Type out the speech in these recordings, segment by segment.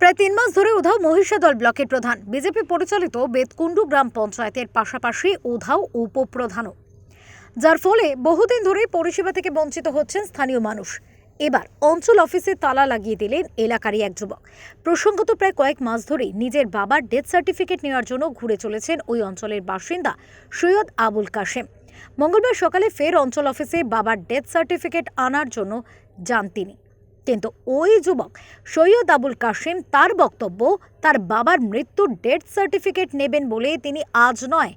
প্রায় তিন মাস ধরে উধাও মহিষাদল ব্লকের প্রধান। বিজেপি পরিচালিত বেতকুণ্ডু গ্রাম পঞ্চায়েতের পাশাপাশি উধাও উপপ্রধানও। যার ফলে বহুদিন ধরেই পরিষেবা থেকে বঞ্চিত হচ্ছেন স্থানীয় মানুষ। এবার অঞ্চল অফিসে তালা লাগিয়ে দিলেন এলাকারই এক যুবক। প্রসঙ্গত প্রায় কয়েক মাস ধরেই নিজের বাবার ডেথ সার্টিফিকেট নেওয়ার জন্য ঘুরে চলেছেন ওই অঞ্চলের বাসিন্দা সৈয়দ আবুল কাশেম। মঙ্গলবার সকালে ফের অঞ্চল অফিসে বাবার ডেথ সার্টিফিকেট আনার জন্য যান তিনি। কিন্তু ওই যুবক, সৈয়দ আবুল কাশেম, তার বক্তব্য, তার বাবার মৃত্যুর ডেথ সার্টিফিকেট নেবেন বলে তিনি আজ নয়,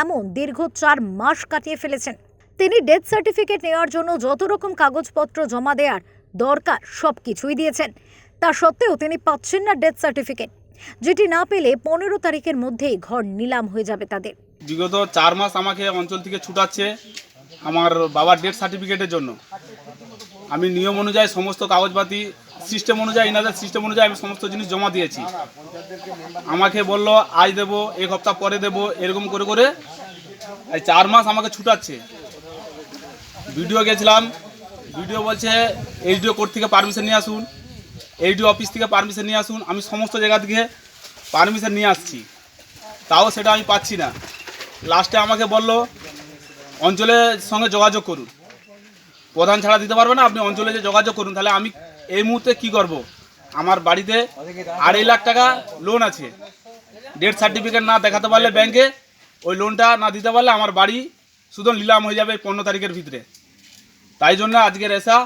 এমন দীর্ঘ চার মাস কাটিয়ে ফেলেছেন। তিনি ডেথ সার্টিফিকেট নেওয়ার জন্য যত রকম কাগজপত্র জমা দেওয়ার দরকার সব কিছুই দিয়েছেন। তা সত্ত্বেও তিনি পাচ্ছেন না ডেথ সার্টিফিকেট যেটি না পেলে পনেরো তারিখের মধ্যেই ঘর নিলাম হয়ে যাবে তাদের। বিগত চার মাস আমাকে অঞ্চল থেকে ছুটাচ্ছে আমার বাবার ডেথ সার্টিফিকেটের জন্য। আমি নিয়ম অনুযায়ী সমস্ত কাগজপাতি সিস্টেম অনুযায়ী, ইনাদের সিস্টেম অনুযায়ী আমি সমস্ত জিনিস জমা দিয়েছি। আমাকে বলল, আজ দেবো, এক সপ্তাহ পরে দেবো, এরকম করে করে এই চার মাস আমাকে ছুটাচ্ছে। ভিডিও গেছিলাম, ভিডিও বলছে, এইচডিও কোর্ট থেকে পারমিশন নিয়ে আসুন, এইচডিও অফিস থেকে পারমিশন নিয়ে আসুন, আমি সমস্ত জায়গা থেকে পারমিশন নিয়ে আসছি। তাও সেটা আমি পাচ্ছি না। লাস্টে আমাকে বলল, অঞ্চলের সঙ্গে যোগাযোগ করুন। প্রধান ছাড়া দিতে পারবে না, আপনি অঞ্চলে যে যোগাযোগ করুন। তাহলে আমি এই মুহূর্তে কি করব? আমার বাড়িতে আড়াই লাখ টাকা লোন আছে। ডেথ সার্টিফিকেট না দেখাতে পারলে ব্যাংকে ওই লোনটা না দিতে পারলে আমার বাড়ি শুধু নিলাম হয়ে যাবে পনেরো তারিখের ভিতরে। তাই জন্য আজকের এসা,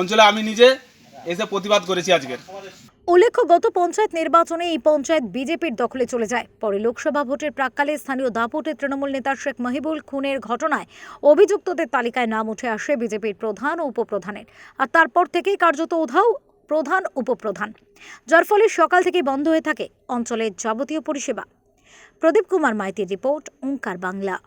অঞ্চলে আমি নিজে এসে প্রতিবাদ করেছি আজকের। উল্লেখ্য, গত পঞ্চায়েত নির্বাচনে এই পঞ্চায়েত বিজেপির দখলে চলে যায়। পরে লোকসভা ভোটের প্রাককালে স্থানীয় দাপটের তৃণমূল নেতা শেখ মহিবুল খুনের ঘটনায় অভিযুক্তদের তালিকায় নাম উঠে আসে বিজেপির প্রধান ও উপপ্রধানের। আর তারপর থেকেই কার্যত উধাও প্রধান, উপপ্রধান। যার ফলে সকাল থেকেই বন্ধ হয়ে থাকে অঞ্চলের যাবতীয় পরিষেবা। প্রদীপ কুমার মাইতির রিপোর্ট, ওঙ্কার বাংলা।